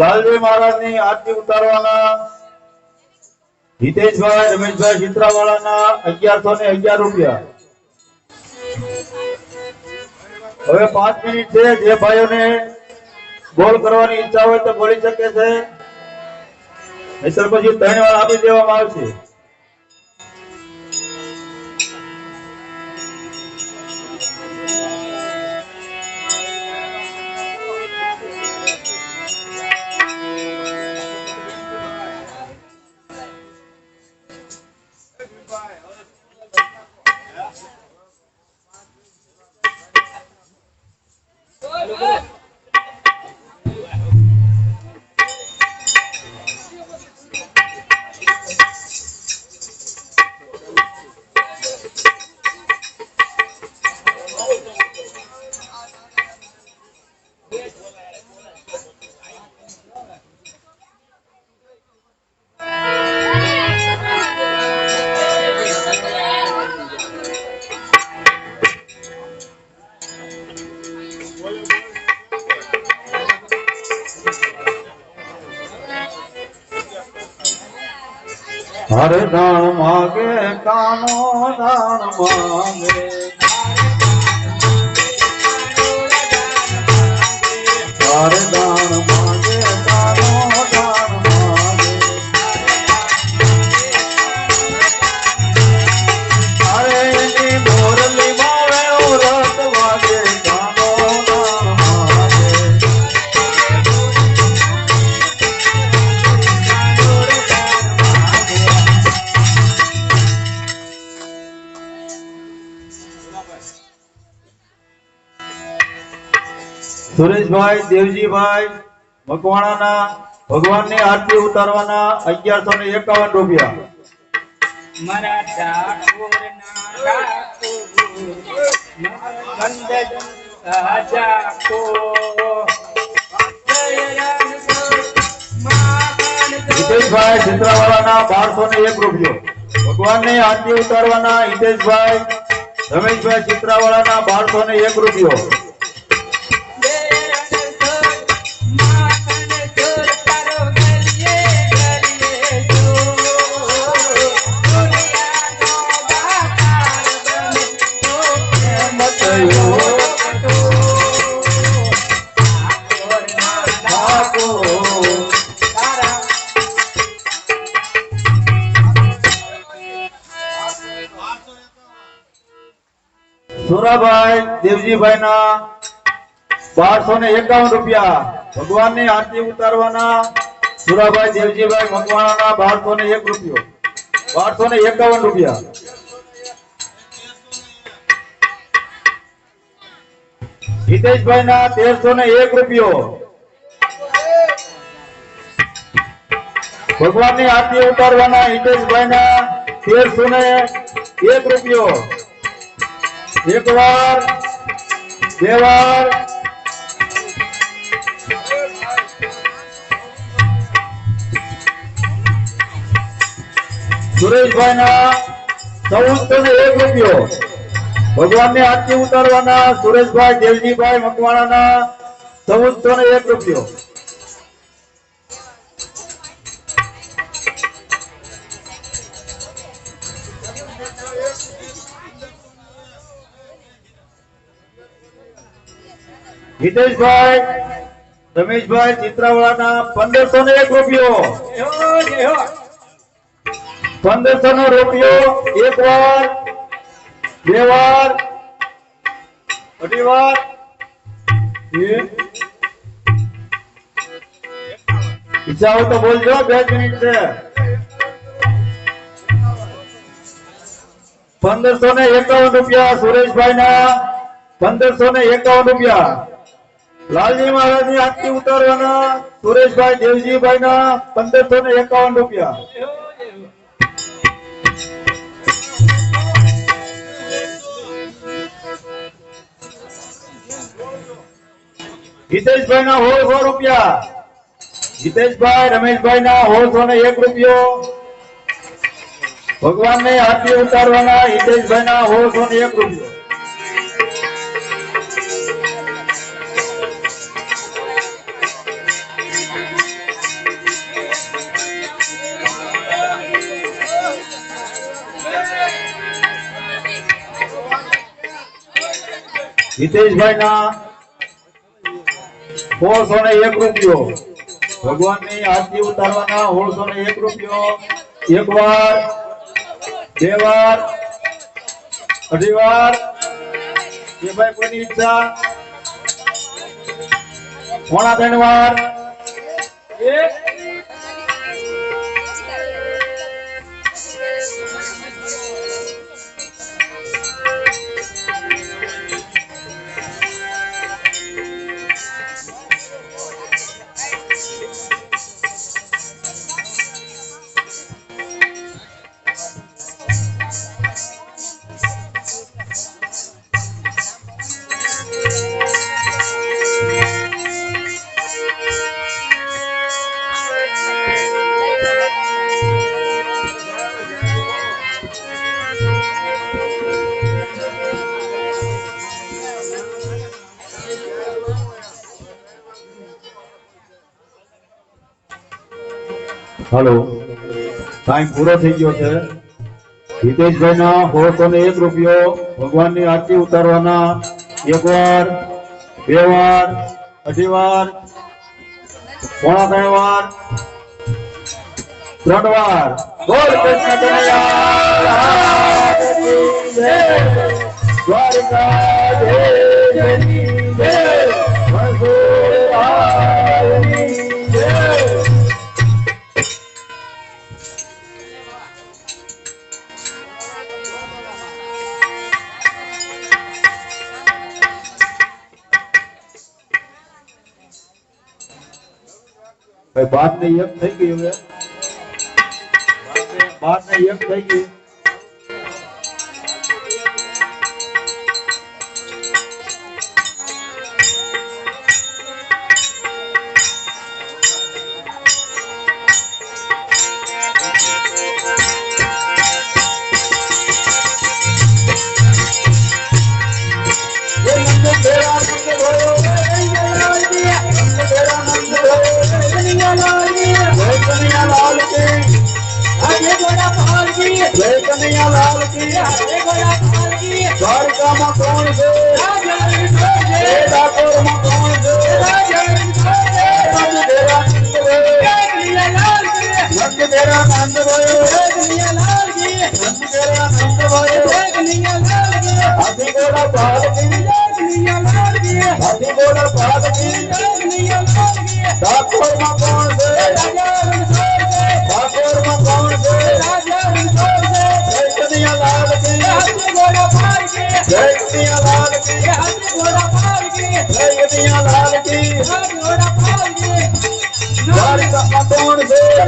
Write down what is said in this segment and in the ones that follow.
લાલજી મહારાજની આરતી ઉતારવાના, હિતેશભાઈ, રમેશભાઈ ચિત્રાવાળાના અગિયારસો ને અગિયાર રૂપિયા. હવે પાંચ મિનિટ છે, જે ભાઈઓને બોલ કરવાની ઈચ્છા હોય તો બોલી શકે છે. નહીતર પછી ત્રણ વાર આપી દેવામાં આવશે. Good. মনোদান মা સુરેશભાઈ દેવજીભાઈ મકવાણાના ભગવાનની આરતી ઉતારવાના અગિયારસો ને એકાવન રૂપિયા. હિતેશભાઈ ચિત્રાવાળાના બારસો ને એક રૂપિયો. ભગવાનની આરતી ઉતારવાના હિતેશભાઈ રમેશભાઈ ચિત્રાવાળાના બારસો ને એક રૂપિયો. સુરાભાઈ દેવજીભાઈ ના બારસો ને એકાવન રૂપિયા. ભગવાનની આરતી ઉતારવાના સુરાભાઈ દેવજીભાઈ મકવાણાના બારસો ને એક રૂપિયો. બારસો ને એકાવન રૂપિયા. હિતેશભાઈ ના તેરસો ને એક રૂપિયો. ભગવાનની આરતી ઉતારવાના હિતેશભાઈ ના તેરસો ને એક રૂપિયો. એક વાર સુરેશભાઈ ના ચૌદસો ને એક રૂપિયો. ભગવાન ને આરતી ઉતારવાના સુરેશભાઈ, દેવજીભાઈ મકવાણાના ચૌદસો ને એક રૂપિયો. હિતેશભાઈ રમેશભાઈ ચિત્રાવાળાના પંદરસો ને એક રૂપિયો. પંદરસો નો રૂપિયો એક વાર બે વાર અઢી વાર ઈચ્છા હોય તો બોલજો બે મિનિટ છે. પંદરસો ને એકાવન રૂપિયા સુરેશભાઈ ના પંદરસો ને એકાવન રૂપિયા. લાલજી મહારાજની આરતી ઉતારવાના સુરેશભાઈ દેવજીભાઈ ના પંદરસો ને એકાવન રૂપિયા. હિતેશભાઈ ના સોળસો રૂપિયા. હિતેશભાઈ રમેશભાઈ ના સોળસો ને એક રૂપિયો. ભગવાન ને હાથી ઉતારવાના હિતેશભાઈ ના સોળસો ને એક રૂપિયો. હિતેશભાઈ ના એક રૂપિયો. ભગવાનની આરતી ઉતારવાના સોળસો ને એક રૂપિયો. એક વાર બે વાર અઢી વાર એ ભાઈ ઈચ્છા? પોણા ત્રણ વાર. એક હાલો. ટાઈમ પૂરો થઈ ગયો છે. હિતેશભાઈ ના સોળસો ને એક રૂપિયો ભગવાનની આરતી ઉતારવાના. એક વાર, બે વાર, અઢી વાર, પોણા ત્રણ વાર ત્રણ વાર. બોલ કૃષ્ણ કનૈયા. કી ભાઈ બાર ને એક થઈ ગઈ હવે બાર ને- એક થઈ ગઈ દ્વારકામાં કોણ છે? ડાકોરમાં કોણ છે? તેરા નંદ ભયો નંદ તેરા નંદ ભયો નંદ જય કનૈયા લાલ કી જય કનૈયા લાલ કી દ્વારકામાં કોણ છે દ્વારકામાં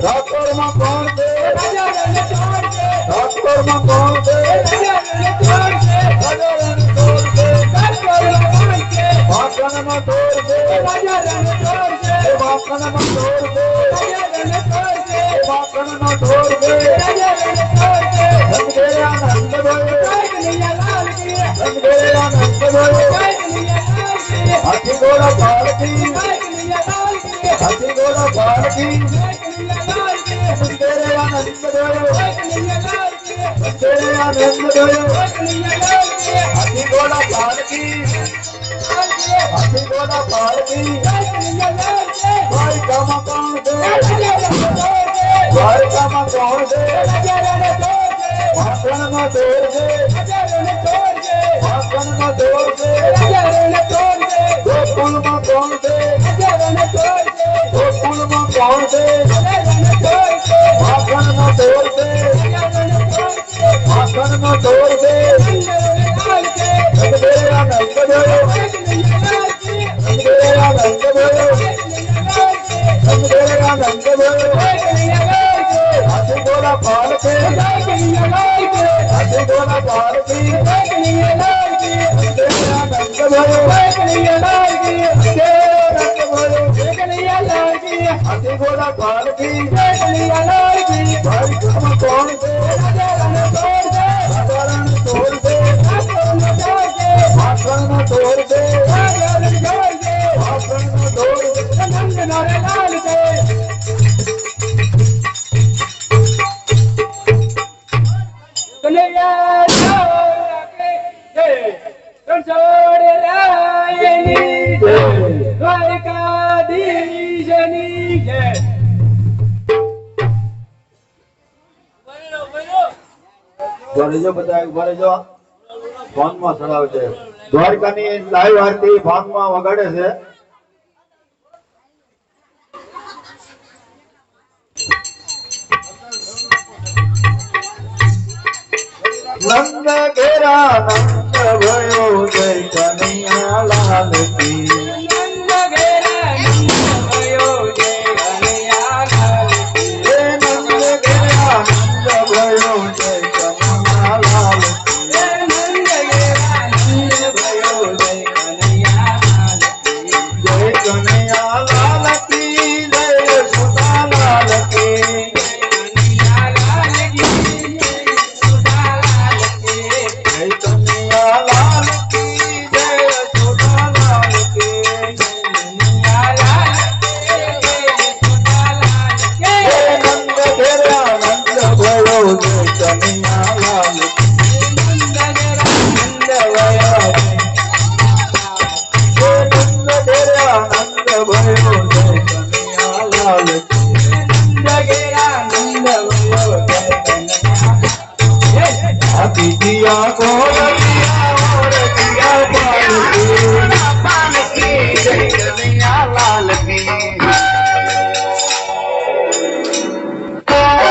ડાકોરમાં કોણ છે ડાકોરમાં કોણ છે રાજા રણછોડ છે વાસણમાં ચોર છે એ વાસણમાં ચોર છે એ વાસણનો ચોર છે રંગેરા નંદ ભયો રંગેરા નંદ ભયો હાથી ઘોડા પાલકી હાથી ઘોડા પાલકી રંગેરા નંદ ભયો રંગેરા નંદ ભયો હાથી ઘોડા પાલકી હાથી ઘોડા પાલકી દ્વારકામાં કોણ છે દ્વારકામાં કોણ છે વાસણનો ચોર છે વાસણનો ચોર છે ગોકુળમાં કોણ છે ગોકુળમાં કોણ છે વાસણનો ચોર છે વાસણનો ચોર છે રંગેરા નંદ ભયો રંગેરા નંદ ભયો રંગેરા પતિની જની જય ભરેજો બધા ભરેજો ફોનમાં ચડાવે છે દ્વારકાની લાઈવ આરતી ફોનમાં વગાડે છે. નંદ ઘેરા, નંદ ભયો, જય કનૈયા લાલ કી.